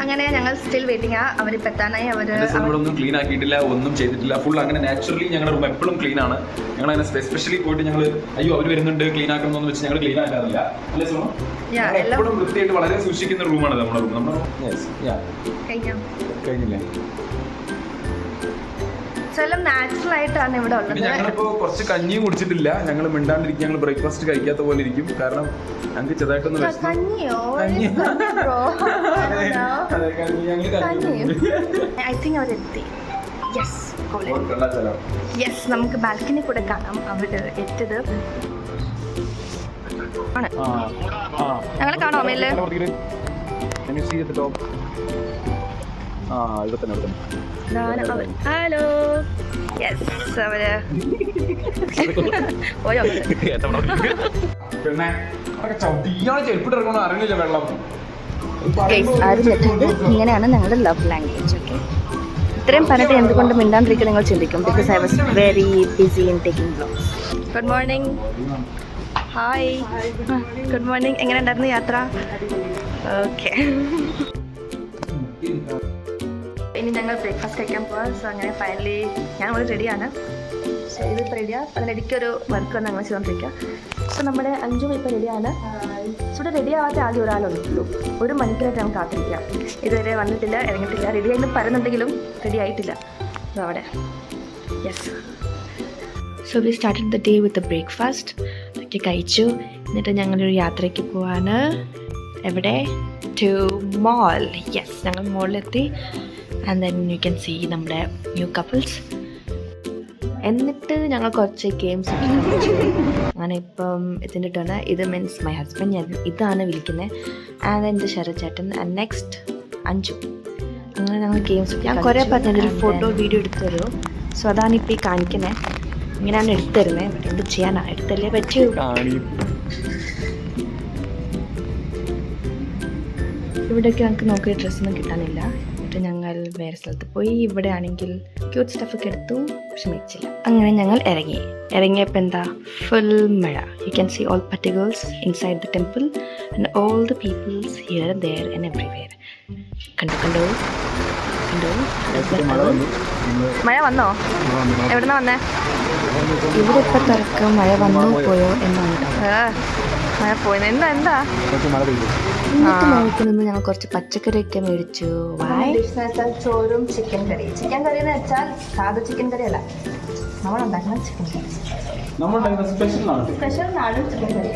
അങ്ങനെ ഞങ്ങൾ still waiting ആ. അവരിപ്പോൾ എത്താനായി. അവർ നമ്മളൊന്നും ക്ലീൻ ആക്കിയിട്ടില്ല ഒന്നും ചെയ്തിട്ടില്ല. ഫുൾ അങ്ങനെ നാച്ചുറലി ഞങ്ങളുടെ റൂം എപ്പോഴും ക്ലീൻ ആണ്. ഞങ്ങൾ അങ്ങനെ സ്പെഷ്യലി പോയിട്ട് ഞങ്ങൾ അയ്യോ അവർ വരുന്നുണ്ട് ക്ലീൻ ആക്കണം എന്ന് വെച്ച് ഞങ്ങൾ ക്ലീൻ ആക്കാറില്ല. അല്ലേ സോ എപ്പോഴും വൃത്തിയായിട്ട് വളരെ സൂക്ഷിക്കുന്ന റൂമാണ് നമ്മുടെ റൂം നമ്മുടെ കഴിഞ്ഞോ കഴിഞ്ഞില്ലേ? എല്ലാം നാച്ചുറൽ ആയിട്ടാണ് ഇവിടെ ഉള്ളത് ഞങ്ങളിപ്പോ കുറച്ച് കഞ്ഞിയും കുടിച്ചിട്ടില്ല ഞങ്ങൾ മിണ്ടാണ്ടിരിക്കും ഞങ്ങൾ ബ്രേക്ക്ഫാസ്റ്റ് കഴിക്കാത്ത പോലെ ഇരിക്കും കാരണം ഞങ്ങൾക്ക് ചെറുതായിട്ടൊന്ന്. കഞ്ഞിയോ കഞ്ഞി. ഐ. തിങ്ക് അവരെത്തി യെസ്. യെസ് നമുക്ക് ബാൽക്കണി കൂടെ കാണാം അവിടെ എത്തത് ആണ്. ഞങ്ങളെ കാണാമോ മേലെ? Can you see at the top? Hello yes അവർ. പോയോ പിന്നെ അതൊക്കെ ചവിട്ടിയാണ് ചെരുപ്പിട്ട് ഇറങ്ങുന്ന അറിയില്ല വെള്ളം? ഇങ്ങനെയാണ് ഞങ്ങളുടെ ലവ് ലാംഗ്വേജ് ഓക്കെ ഇത്രയും പറഞ്ഞിട്ട് എന്തുകൊണ്ട് മിണ്ടാണ്ടിരിക്കുക നിങ്ങൾ ചിന്തിക്കും? Because I was very busy in taking blogs good morning hi good morning എങ്ങനെ ഉണ്ടായിരുന്നു യാത്ര? ഓക്കെ ഞങ്ങൾ ബ്രേക്ക്ഫാസ്റ്റ് കഴിക്കാൻ പോവാം. സോ അങ്ങനെ ഫൈനലി ഞാൻ റെഡിയാണ് സോ ഇത് ഇപ്പോൾ റെഡിയാണ് അതിനിടയ്ക്ക് ഒരു വർക്ക് വന്ന് ഞങ്ങൾ ചെയ്തുകൊണ്ടിരിക്കുക സോ നമ്മുടെ അഞ്ചും ഇപ്പോൾ റെഡിയാണ് സോ ഇവിടെ റെഡി ആവാത്ത ആദ്യം ഒരാളൊന്നുള്ളൂ ഒരു മണിക്കൂറായിട്ട് നമുക്ക് കാത്തിരിക്കാം. ഇതുവരെ വന്നിട്ടില്ല ഇറങ്ങിയിട്ടില്ല. റെഡി ആയിട്ട് പറയുന്നുണ്ടെങ്കിലും റെഡി ആയിട്ടില്ല. അവിടെ. Yes so we started the day with breakfast ഒക്കെ കഴിച്ചു. എന്നിട്ട് ഞങ്ങളൊരു യാത്രയ്ക്ക് പോവാണ്. എവിടെ? ടു മോൾ യെസ് ഞങ്ങൾ മോളിലെത്തി and then you can see നമ്മുടെ ന്യൂ കപ്പിൾസ് എന്നിട്ട് ഞങ്ങൾ കുറച്ച് ഗെയിംസ് കളിച്ചു. അങ്ങനെ ഇപ്പം ഇതിന്റെ ടേണ് ഇത് മീൻസ് മൈ ഹസ്ബൻഡ് ഞാൻ ഇതാണ് വിളിക്കുന്നത് ആൻഡ് എന്റെ ശരചേട്ടൻ ആൻഡ് നെക്സ്റ്റ് അഞ്ചു അങ്ങനെ ഞങ്ങൾ ഗെയിംസ് ഞാൻ കുറേ പറഞ്ഞൊരു ഫോട്ടോ വീഡിയോ എടുത്തു തരുമോ സോ അതാണ് ഇപ്പോൾ ഈ കാണിക്കുന്നത് ഇങ്ങനെയാണ് എടുത്തു തരുന്നത് ബട്ട് എന്ത് ചെയ്യാനാ? എടുത്തല്ലേ പറ്റൂ. ഇവിടെയൊക്കെ ഞങ്ങൾക്ക് നോക്കിയ ഡ്രസ്സൊന്നും കിട്ടാനില്ല. എന്നിട്ട് ഞങ്ങൾ വേറെ സ്ഥലത്ത് പോയി. ഇവിടെ ആണെങ്കിൽ ക്യൂട്ട് സ്റ്റഫൊക്കെ എടുത്തു ക്ഷമിച്ചില്ല അങ്ങനെ ഞങ്ങൾ ഇറങ്ങി. ഇറങ്ങിയപ്പോൾ എന്താ? ഫുൾ മഴ. You can see all particles inside the temple and all the peoples here there and everywhere കണ്ടു കണ്ടു? കണ്ടു? മഴ വന്നോ. എവിടുന്ന വന്നേ? ഇവിടെ ഇപ്പം തിരക്ക്. മഴ വന്നോ പോയോ എന്നാണ്. മഴ പോയത് എന്താ എന്താ? ഇന്നത്തെ മഴയ്ക്ക് നിന്ന് ഞങ്ങൾ കുറച്ച് പച്ചക്കറിയൊക്കെ മേടിച്ചു? ചോറും ചിക്കൻ കറി. ചിക്കൻ കറി എന്ന് വെച്ചാൽ സാധാ ചിക്കൻ കറി അല്ല. നമ്മൾ ഉണ്ടാക്കുന്ന ചിക്കൻ കറി. നമ്മൾ സ്പെഷ്യൽ ആണ് സ്പെഷ്യൽ നാടൻ ചിക്കൻ കറി.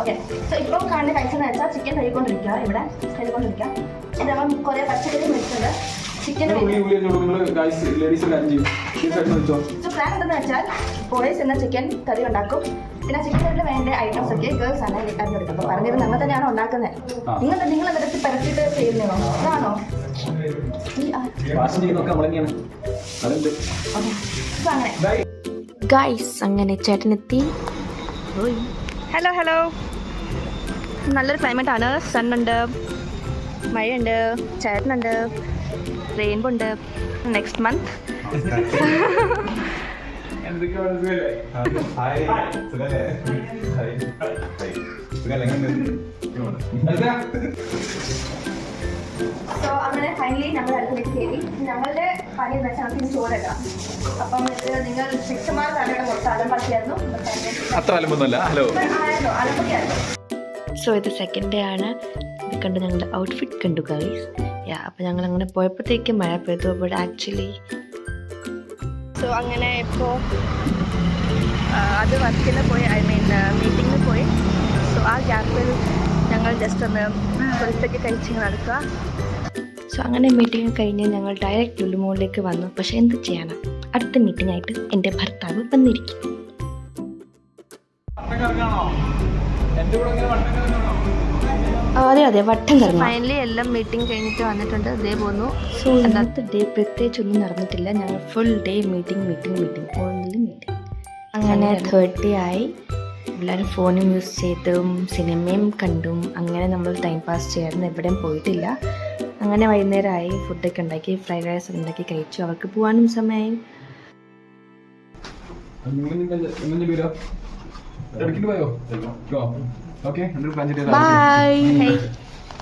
ഓക്കെ സോ ഇപ്പോൾ കാണുന്ന കഴിച്ചെന്ന് വെച്ചാൽ ചിക്കൻ കഴുകൊണ്ടിരിക്കുക ഇവിടെ കഴുകൊണ്ടിരിക്കുക എന്നിട്ട് അവൻ കുറേ പച്ചക്കറി മേടിച്ചത്. ഉള്ളി നിങ്ങൾ ഗൈസ് ലേഡീസ് കാര്യം ചെയ്യും ഈ സൈഡിൽ വെച്ചോ? സോ പ്ലാൻ എന്താണെന്ന് വെച്ചാൽ ബോയ്സ് എന്ന ചിക്കൻ കറി ഉണ്ടാക്കും. പിന്നെ ചിക്കൻ കറിയിൽ വേണ്ട ഐറ്റംസ് ഒക്കെ ഗേൾസ് ആണ് അറിഞ്ഞെടുക്കും അപ്പോൾ പറഞ്ഞത് നമ്മൾ തന്നെയാണ് ഉണ്ടാക്കുന്നത് നിങ്ങൾ നിങ്ങൾ എന്നിട്ട് പരത്തിട്ട് ചെയ്യുന്നോ അതാണോ. ഗൈസ് അങ്ങനെ. ചേട്ടനെത്തി. ഹലോ ഹലോ നല്ലൊരു ക്ലൈമറ്റ് ആണ്. സൺ ഉണ്ട് മഴയുണ്ട്. ചേട്ടനുണ്ട്. റെയിൻബോ ഉണ്ട് നെക്സ്റ്റ് മന്ത് സോ അങ്ങനെ ഫൈനലി നമ്മൾ അടുത്തേക്ക് കയറി ഞങ്ങളുടെ പണി എന്ന് വെച്ചാൽ നമുക്ക് ചോറിടാം അപ്പം ഇത് നിങ്ങൾ ശിക്ഷമാർ തലയുടെ കുറച്ച് അത്ര അലമ്പൊന്നുമല്ല. ഹലോ സോ ഇത് സെക്കൻഡ് ഡേ ആണ്. കണ്ട് ഞങ്ങളുടെ ഔട്ട്ഫിറ്റ് കണ്ടു ഗൈസ് യാ അപ്പം ഞങ്ങൾ അങ്ങനെ പോയപ്പോഴത്തേക്ക് മഴ പെയ്തു. ബട്ട് ആക്ച്വലി സോ അങ്ങനെ ഇപ്പോൾ അത് വർക്കിന് പോയി ഐ മീൻ മീറ്റിങ്ങിന് പോയി. സോ ആ ഗ്യാപ്പിൽ ഞങ്ങൾ ജസ്റ്റ് ഒന്ന് പുറത്തേക്ക് കഴിച്ച് നടക്കുക സോ അങ്ങനെ മീറ്റിംഗ് കഴിഞ്ഞ് ഞങ്ങൾ ഡയറക്റ്റ് ലുലുമോളിലേക്ക് വന്നു. പക്ഷേ എന്ത് ചെയ്യാനാ? അടുത്ത മീറ്റിംഗ് ആയിട്ട് എന്റെ ഭർത്താവ് വന്നിരിക്കും. അതെ അതെ വട്ടം കറങ്ങി ഫൈനലി എല്ലാം മീറ്റിംഗ് കഴിഞ്ഞിട്ട് വന്നിട്ടുണ്ട്. ഇതേ പോന്നു. സോ ഇന്നത്തെ ഡേ പ്രത്യേകിച്ച് ഒന്നും നടന്നിട്ടില്ല. ഞങ്ങൾ full day meeting meeting meeting only meeting അങ്ങനെ തേർട്ടി ആയി. എല്ലാവരും ഫോണും യൂസ് ചെയ്തും സിനിമയും കണ്ടും. അങ്ങനെ നമ്മൾ ടൈം പാസ് ചെയ്യായിരുന്നു എവിടെയും പോയിട്ടില്ല. അങ്ങനെ വൈകുന്നേരമായി ഫുഡൊക്കെ ഉണ്ടാക്കി ഫ്രൈഡ് റൈസ് ഉണ്ടാക്കി കഴിച്ചു. അവർക്ക് പോകാനും സമയമായി. ഇടയ്ക്കിട്ട് പോയോ ഓക്കെ എന്തൊരു പ്ലാൻ ചെയ്തത് ബൈ